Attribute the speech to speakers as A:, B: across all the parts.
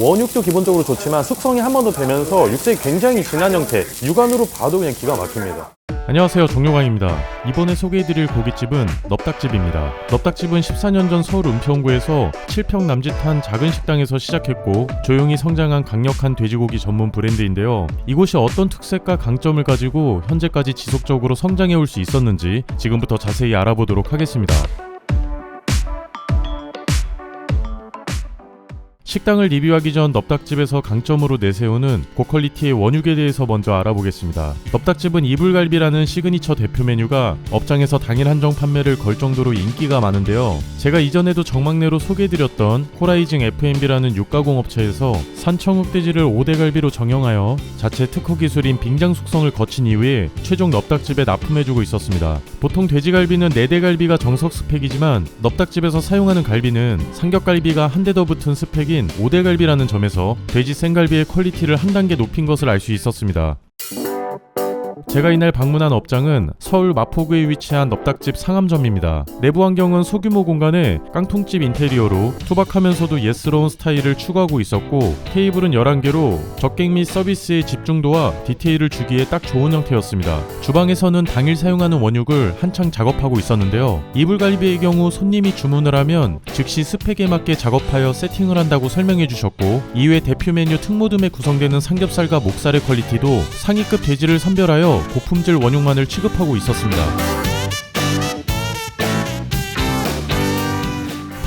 A: 원육도 기본적으로 좋지만 숙성이 한 번 더 되면서 육색이 굉장히 진한 형태 육안으로 봐도 그냥 기가 막힙니다
B: 안녕하세요 정용광입니다. 이번에 소개해드릴 고깃집은 넙닭집입니다. 넙닭집은 14년 전 서울 은평구에서 7평 남짓한 작은 식당에서 시작했고 조용히 성장한 강력한 돼지고기 전문 브랜드인데요. 이곳이 어떤 특색과 강점을 가지고 현재까지 지속적으로 성장해 올 수 있었는지 지금부터 자세히 알아보도록 하겠습니다. 식당을 리뷰하기 전 넙닭집에서 강점으로 내세우는 고퀄리티의 원육에 대해서 먼저 알아보겠습니다. 넙닭집은 이불갈비라는 시그니처 대표 메뉴가 업장에서 당일 한정 판매를 걸 정도로 인기가 많은데요. 제가 이전에도 정막내로 소개해드렸던 호라이징 F&B라는 육가공 업체에서 산청흑돼지를 5대 갈비로 정형하여 자체 특허 기술인 빙장 숙성을 거친 이후에 최종 넙닭집에 납품해주고 있었습니다. 보통 돼지갈비는 4대 갈비가 정석 스펙이지만 넙닭집에서 사용하는 갈비는 삼겹갈비가 한 대 더 붙은 스펙인 5대갈비라는 점에서 돼지 생갈비의 퀄리티를 한 단계 높인 것을 알 수 있었습니다. 제가 이날 방문한 업장은 서울 마포구에 위치한 넙닭집 상암점입니다. 내부 환경은 소규모 공간에 깡통집 인테리어로 투박하면서도 예스러운 스타일을 추구하고 있었고 테이블은 11개로 적객 및 서비스의 집중도와 디테일을 주기에 딱 좋은 형태였습니다. 주방에서는 당일 사용하는 원육을 한창 작업하고 있었는데요. 이불갈비의 경우 손님이 주문을 하면 즉시 스펙에 맞게 작업하여 세팅을 한다고 설명해 주셨고 이외 대표 메뉴 특모듬에 구성되는 삼겹살과 목살의 퀄리티도 상위급 돼지를 선별하여 고품질 원육만을 취급하고 있었습니다.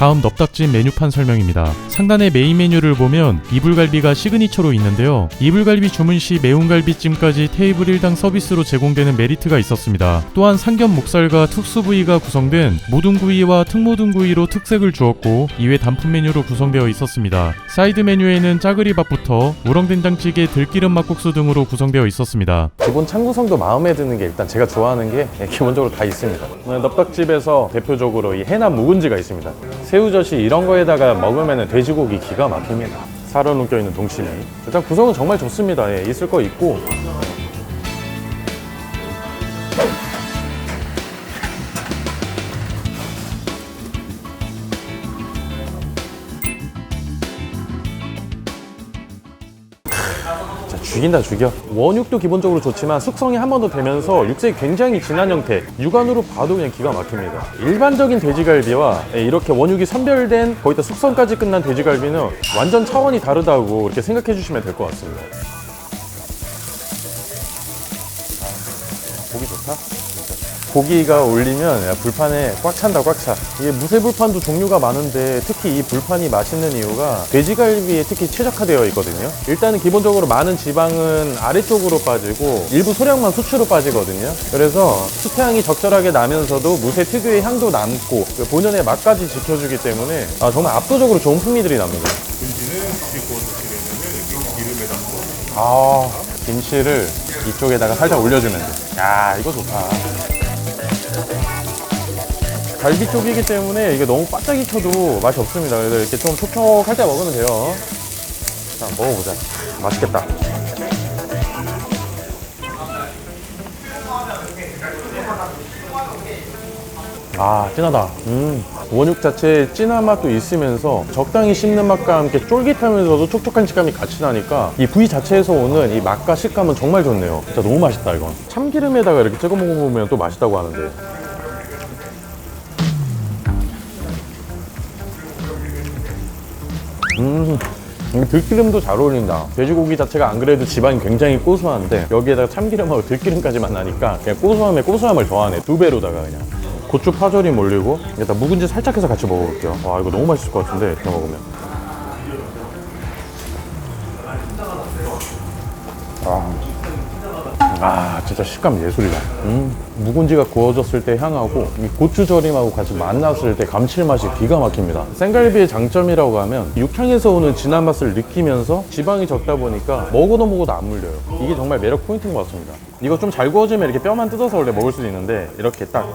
B: 다음 넙닭집 메뉴판 설명입니다. 상단의 메인 메뉴를 보면 이불갈비가 시그니처로 있는데요. 이불갈비 주문 시 매운갈비찜까지 테이블 1당 서비스로 제공되는 메리트가 있었습니다. 또한 삼겹 목살과 특수 부위가 구성된 모든 구이와 특모든 구이로 특색을 주었고 이외 단품 메뉴로 구성되어 있었습니다. 사이드 메뉴에는 짜그리밥부터 우렁된장찌개, 들기름 막국수 등으로 구성되어 있었습니다.
A: 기본 창 구성도 마음에 드는 게 일단 제가 좋아하는 게 예, 기본적으로 다 있습니다 오늘 넙닭집에서 대표적으로 이 해남 묵은지가 있습니다 새우젓이 이런 거에다가 먹으면 돼지고기 기가 막힙니다. 살아 녹여있는 동치미. 일단 구성은 정말 좋습니다. 예, 있을 거 있고 죽인다 죽여. 원육도 기본적으로 좋지만 숙성이 한 번 더 되면서 육색이 굉장히 진한 형태. 육안으로 봐도 그냥 기가 막힙니다. 일반적인 돼지갈비와 예, 이렇게 원육이 선별된 거기다 숙성까지 끝난 돼지갈비는 완전 차원이 다르다고 이렇게 생각해 주시면 될 것 같습니다 고기가 올리면 야, 불판에 꽉 찬다 꽉 차. 이게 무쇠 불판도 종류가 많은데 특히 이 불판이 맛있는 이유가 돼지갈비에 특히 최적화되어 있거든요. 일단은 기본적으로 많은 지방은 아래쪽으로 빠지고 일부 소량만 수치로 빠지거든요. 그래서 수태향이 적절하게 나면서도 무쇠 특유의 향도 남고 그 본연의 맛까지 지켜주기 때문에 아, 정말 압도적으로 좋은 풍미들이 납니다. 아 김치를 이쪽에다가 살짝 올려주면 돼. 야 이거 좋다. 갈비 쪽이기 때문에 이게 너무 바짝 익혀도 맛이 없습니다. 그래서 이렇게 좀 촉촉할 때 먹으면 돼요. 자, 먹어보자. 맛있겠다. 아, 진하다. 음. 원육 자체에 진한 맛도 있으면서 적당히 씹는 맛과 함께 쫄깃하면서도 촉촉한 식감이 같이 나니까 이 부위 자체에서 오는 이 맛과 식감은 정말 좋네요. 진짜 너무 맛있다, 이건. 참기름에다가 이렇게 찍어 먹어보면 또 맛있다고 하는데. 음, 이 들기름도 잘 어울린다. 돼지고기 자체가 안 그래도 지방이 굉장히 고소한데 여기에다가 참기름하고 들기름까지만 나니까 그냥 고소함에 고소함을 더하네. 두 배로다가 그냥. 고추 파절이 몰리고 일단 묵은지 살짝 해서 같이 먹어볼게요. 와 이거 너무 맛있을 것 같은데 이렇게 먹으면. 아 진짜 식감 예술이다. 음, 묵은지가 구워졌을 때 향하고 이 고추 절임하고 같이 만났을 때 감칠맛이 기가 막힙니다. 생갈비의 장점이라고 하면 육향에서 오는 진한 맛을 느끼면서 지방이 적다 보니까 먹어도 먹어도 안 물려요. 이게 정말 매력 포인트인 것 같습니다. 이거 좀 잘 구워지면 이렇게 뼈만 뜯어서 원래 먹을 수도 있는데 이렇게 딱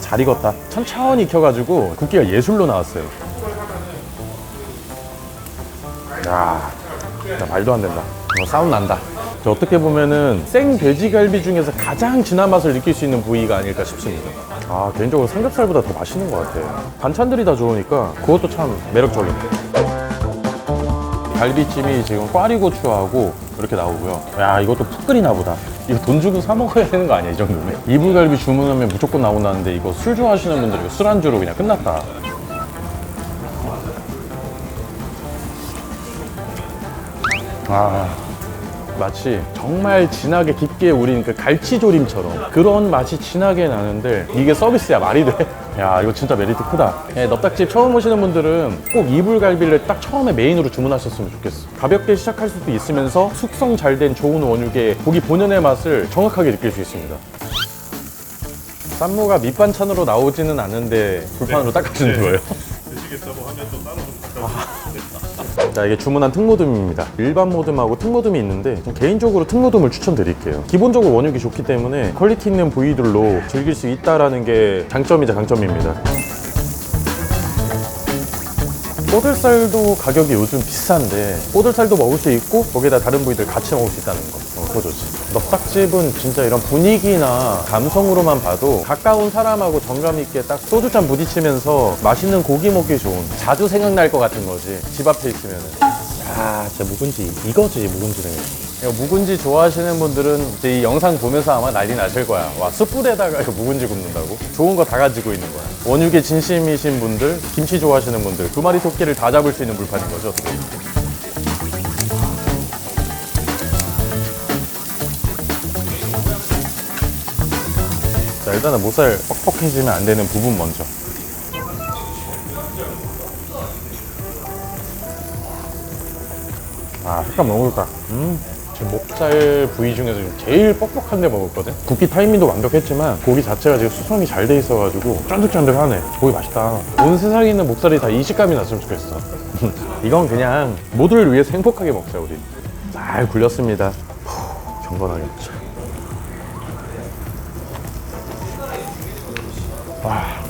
A: 잘 익었다. 천천히 익혀가지고 굽기가 예술로 나왔어요. 야, 나 말도 안 된다. 어, 싸움 난다. 저 어떻게 보면은 생 돼지갈비 중에서 가장 진한 맛을 느낄 수 있는 부위가 아닐까 싶습니다. 아, 개인적으로 삼겹살보다 더 맛있는 것 같아요. 반찬들이 다 좋으니까 그것도 참 매력적이네. 갈비찜이 지금 꽈리고추하고 이렇게 나오고요. 야 이것도 푹 끓이나 보다. 이거 돈 주고 사 먹어야 되는 거 아니야 이 정도면? 이불갈비 주문하면 무조건 나온다는데 이거 술 좋아하시는 분들 이거 술안주로 그냥 끝났다. 아 마치 정말 진하게 깊게 우린 그 갈치조림처럼 그런 맛이 진하게 나는데 이게 서비스야 말이 돼? 야 이거 진짜 메리트 크다. 예, 넙닭집 처음 오시는 분들은 꼭 이불갈비를 딱 처음에 메인으로 주문하셨으면 좋겠어. 가볍게 시작할 수도 있으면서 숙성 잘 된 좋은 원육의 고기 본연의 맛을 정확하게 느낄 수 있습니다. 쌈무가 밑반찬으로 나오지는 않는데 불판으로 닦아주는 거예요 자 이게 주문한 특모듬입니다. 일반 모듬하고 특모듬이 있는데 좀 개인적으로 특모듬을 추천드릴게요. 기본적으로 원육이 좋기 때문에 퀄리티 있는 부위들로 즐길 수 있다라는 게 장점이자 강점입니다. 꼬들살도 가격이 요즘 비싼데 꼬들살도 먹을 수 있고 거기다 다른 부위들 같이 먹을 수 있다는 거 어, 좋지 넙닭집은 진짜 이런 분위기나 감성으로만 봐도 가까운 사람하고 정감 있게 딱 소주잔 부딪히면서 맛있는 고기 먹기 좋은 자주 생각날 것 같은 거지 집 앞에 있으면은. 아 진짜 묵은지 이거지 묵은지는 묵은지 좋아하시는 분들은 이제 이 영상 보면서 아마 난리 나실 거야. 와 숯불에다가 이거 묵은지 굽는다고? 좋은 거 다 가지고 있는 거야. 원육에 진심이신 분들 김치 좋아하시는 분들 두 마리 토끼를 다 잡을 수 있는 물판인 거죠 어떻게 일단은 모살 뻑뻑해지면 안 되는 부분 먼저. 아 색감 너무 좋다. 음. 지금 목살 부위 중에서 제일 뻑뻑한 데 먹었거든? 굽기 타이밍도 완벽했지만 고기 자체가 지금 수성이 잘 돼 있어가지고 쫀득쫀득하네. 고기 맛있다. 온 세상에 있는 목살이 다 이 식감이 났으면 좋겠어. 이건 그냥 모두를 위해서 행복하게 먹자 우리 잘 굴렸습니다. 후, 경건하게 먹자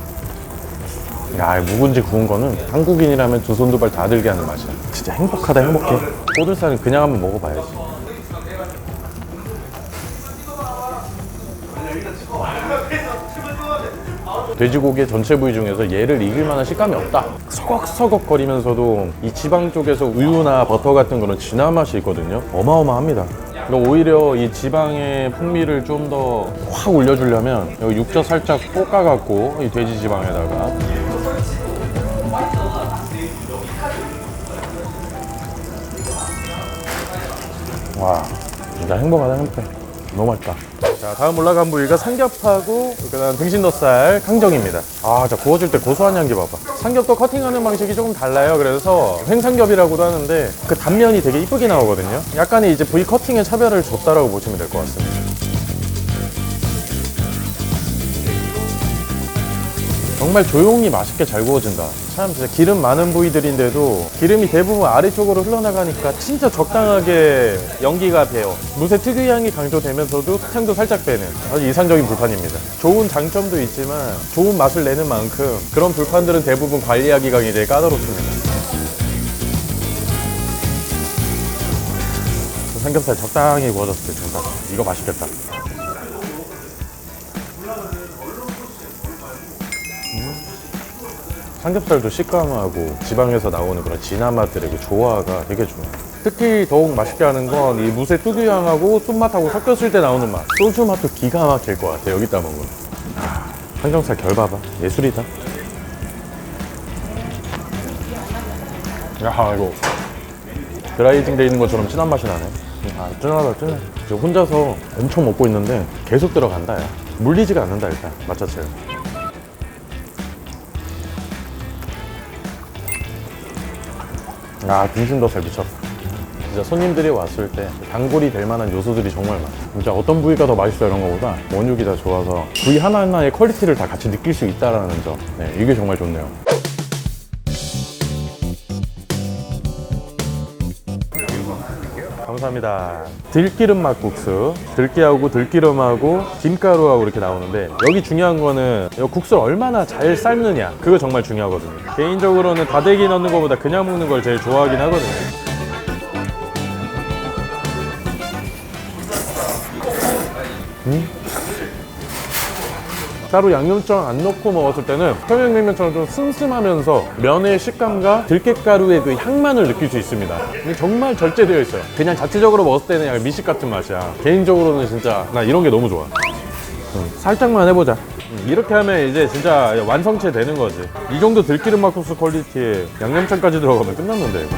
A: 야, 이 묵은지 구운 거는 한국인이라면 두 손 두 발 다 들게 하는 맛이야. 진짜 행복하다, 행복해. 꼬들살은 그냥 한번 먹어봐야지. 와. 돼지고기의 전체 부위 중에서 얘를 이길 만한 식감이 없다. 서걱서걱 거리면서도 이 지방 쪽에서 우유나 버터 같은 거는 진한 맛이 있거든요. 어마어마합니다. 그러니까 오히려 이 지방의 풍미를 좀 더 확 올려주려면 여기 육젓 살짝 볶아갖고 이 돼지 지방에다가. 와 진짜 행복하다 행복해 너무 맛있다. 자 다음 올라간 부위가 삼겹하고 그다음 등심덧살 강정입니다. 아 진짜 구워줄 때 고소한 향기 봐봐. 삼겹도 커팅하는 방식이 조금 달라요. 그래서 횡삼겹이라고도 하는데 그 단면이 되게 이쁘게 나오거든요. 약간의 이제 부위 커팅의 차별을 줬다라고 보시면 될 것 같습니다 정말 조용히 맛있게 잘 구워진다. 참 진짜 기름 많은 부위들인데도 기름이 대부분 아래쪽으로 흘러나가니까 진짜 적당하게 연기가 돼요. 무쇠 특유의 향이 강조되면서도 향도 살짝 빼는 아주 이상적인 불판입니다. 좋은 장점도 있지만 좋은 맛을 내는 만큼 그런 불판들은 대부분 관리하기가 굉장히 까다롭습니다. 삼겹살 적당히 구워졌을 때 정말 이거 맛있겠다. 삼겹살도 식감하고 지방에서 나오는 그런 진한 맛들의 그 조화가 되게 좋아요. 특히 더욱 맛있게 하는 건 이 무쇠 특유향하고 쏜맛하고 섞였을 때 나오는 맛. 소주 맛도 기가 막힐 것 같아, 여기다 먹으면. 아, 삼겹살 결 봐봐. 예술이다. 야, 이거. 드라이징 돼 있는 것처럼 진한 맛이 나네. 아, 찐하다, 찐해. 저 혼자서 엄청 먹고 있는데 계속 들어간다, 야. 물리지가 않는다, 일단. 맛 자체가. 아 등심도살 미쳤어. 진짜 손님들이 왔을 때 단골이 될 만한 요소들이 정말 많아. 진짜 어떤 부위가 더 맛있어 이런 거보다? 원육이 다 좋아서 부위 하나하나의 퀄리티를 다 같이 느낄 수 있다는 점. 네, 이게 정말 좋네요 감사합니다. 들기름 막국수. 들깨하고 들기름하고 김가루하고 이렇게 나오는데 여기 중요한 거는 이 국수를 얼마나 잘 삶느냐. 그거 정말 중요하거든요. 개인적으로는 다대기 넣는 것보다 그냥 먹는 걸 제일 좋아하긴 하거든요. 자 따로 양념장 안 넣고 먹었을 때는 평양냉면처럼 좀 슴슴하면서 면의 식감과 들깨가루의 그 향만을 느낄 수 있습니다. 이게 정말 절제되어 있어요. 그냥 자체적으로 먹었을 때는 약간 미식 같은 맛이야. 개인적으로는 진짜 나 이런 게 너무 좋아. 음, 살짝만 해보자. 음, 이렇게 하면 이제 진짜 완성체 되는 거지. 이 정도 들기름 막국수 퀄리티에 양념장까지 들어가면 끝났는데 이거.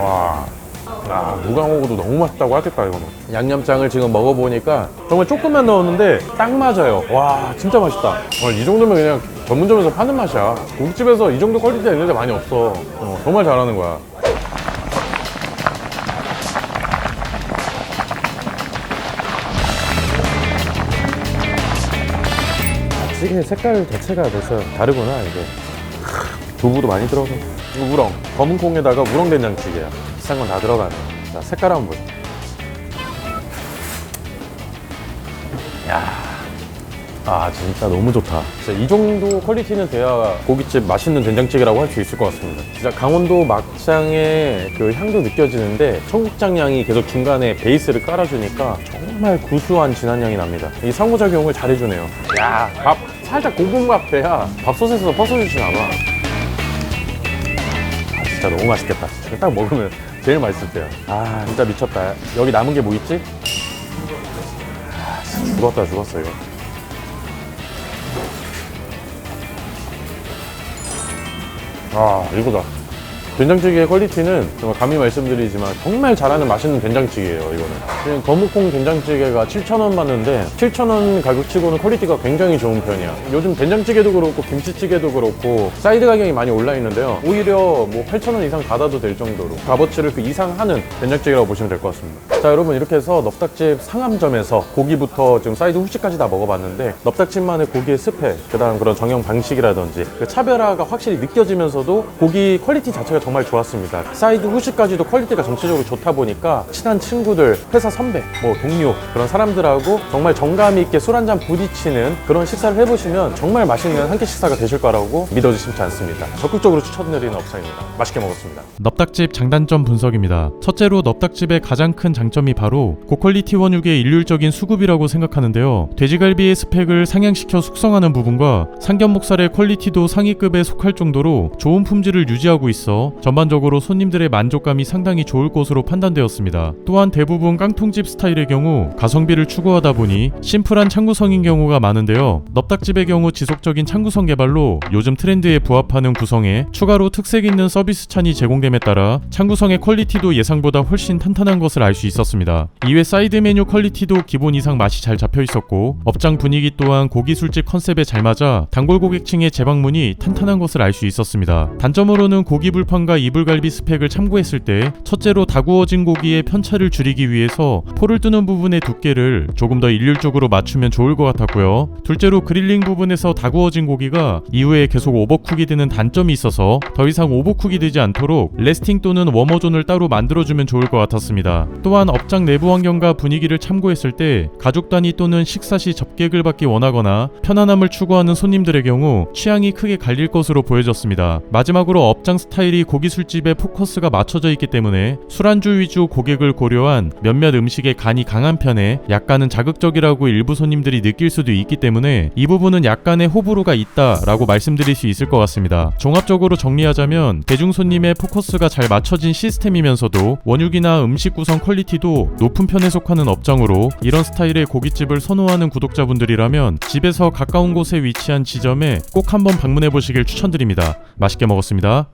A: 와. 아, 먹어도 너무 맛있다고 하겠다, 이거는. 양념장을 지금 먹어보니까 정말 조금만 넣었는데 딱 맞아요. 와, 진짜 맛있다. 어, 이 정도면 그냥 전문점에서 파는 맛이야. 고깃집에서 이 정도 퀄리티가 있는 데 많이 없어. 어, 정말 잘하는 거야. 찌개 색깔 자체가 벌써 다르구나, 이게. 두부도 많이 들어가. 이거 우렁. 검은 콩에다가 우렁 된장찌개야. 비싼 건 다 들어가네. 자, 색깔 한번 보자. 야. 아, 진짜 너무 좋다. 진짜 이 정도 퀄리티는 돼야 고깃집 맛있는 된장찌개라고 할 수 있을 것 같습니다. 진짜 강원도 막장의 그 향도 느껴지는데 청국장 향이 계속 중간에 베이스를 깔아주니까 정말 구수한 진한 향이 납니다. 이 상호작용을 잘 해주네요. 야, 밥 살짝 고군밥 돼야 밥솥에서 벗어지진 않아. 아, 진짜 너무 맛있겠다. 딱 먹으면 제일 맛있을 때야. 아, 진짜 미쳤다. 여기 남은 게 뭐 있지? 아, 죽었다, 죽었어, 이거. 아, 이거다. 된장찌개의 퀄리티는 정말 감히 말씀드리지만 정말 잘하는 맛있는 된장찌개예요, 이거는. 지금 거무콩 된장찌개가 7,000원 받는데 7,000원 가격치고는 퀄리티가 굉장히 좋은 편이야. 요즘 된장찌개도 그렇고 김치찌개도 그렇고 사이드 가격이 많이 올라 있는데요. 오히려 뭐 8,000원 이상 받아도 될 정도로 값어치를 그 이상 하는 된장찌개라고 보시면 될 것 같습니다. 자, 여러분 이렇게 해서 넙닭집 상암점에서 고기부터 지금 사이드 후식까지 다 먹어봤는데 넙닭집만의 고기의 스펙, 그다음 그런 정형 방식이라든지 그 차별화가 확실히 느껴지면서도 고기 퀄리티 자체가 정말 좋았습니다. 사이드 후식까지도 퀄리티가 전체적으로 좋다 보니까 친한 친구들, 회사 선배, 뭐 동료 그런 사람들하고 정말 정감 있게 술 한잔 부딪히는 그런 식사를 해보시면 정말 맛있는 한 끼 식사가 되실 거라고 믿어주시지 않습니다. 적극적으로 추천드리는 업사입니다. 맛있게 먹었습니다.
B: 넙닭집 장단점 분석입니다. 첫째로 넙닭집의 가장 큰 장점 이 바로 고퀄리티 원육의 일률적인 수급이라고 생각하는데요. 돼지갈비의 스펙을 상향시켜 숙성하는 부분과 삼겹목살의 퀄리티도 상위급에 속할 정도로 좋은 품질을 유지하고 있어 전반적으로 손님들의 만족감이 상당히 좋을 것으로 판단되었습니다. 또한 대부분 깡통집 스타일의 경우 가성비를 추구하다 보니 심플한 창구성인 경우가 많은데요. 넙닭집의 경우 지속적인 창구성 개발로 요즘 트렌드에 부합하는 구성에 추가로 특색 있는 서비스 찬이 제공됨에 따라 창구성의 퀄리티도 예상보다 훨씬 탄탄한 것을 알 수 있었습니다. 이외 사이드 메뉴 퀄리티도 기본 이상 맛이 잘 잡혀 있었고 업장 분위기 또한 고기 술집 컨셉에 잘 맞아 단골 고객층의 재방문이 탄탄한 것을 알 수 있었습니다. 단점으로는 고기 불판과 이불갈비 스펙을 참고했을 때 첫째로 다구어진 고기의 편차를 줄이기 위해서 포를 뜨는 부분의 두께를 조금 더 일률적으로 맞추면 좋을 것 같았고요. 둘째로 그릴링 부분에서 다구어진 고기가 이후에 계속 오버쿡이 되는 단점이 있어서 더 이상 오버쿡이 되지 않도록 레스팅 또는 워머존을 따로 만들어주면 좋을 것 같았습니다. 또한 업장 내부 환경과 분위기를 참고했을 때 가족 단위 또는 식사 시 접객을 받기 원하거나 편안함을 추구하는 손님들의 경우 취향이 크게 갈릴 것으로 보여졌습니다. 마지막으로 업장 스타일이 고기 술집에 포커스가 맞춰져 있기 때문에 술안주 위주 고객을 고려한 몇몇 음식의 간이 강한 편에 약간은 자극적이라고 일부 손님들이 느낄 수도 있기 때문에 이 부분은 약간의 호불호가 있다라고 말씀드릴 수 있을 것 같습니다. 종합적으로 정리하자면 대중 손님의 포커스가 잘 맞춰진 시스템이면서도 원육이나 음식 구성 퀄리티도 높은 편에 속하는 업장으로 이런 스타일의 고깃집을 선호하는 구독자분들이라면 집에서 가까운 곳에 위치한 지점에 꼭 한번 방문해 보시길 추천드립니다. 맛있게 먹었습니다.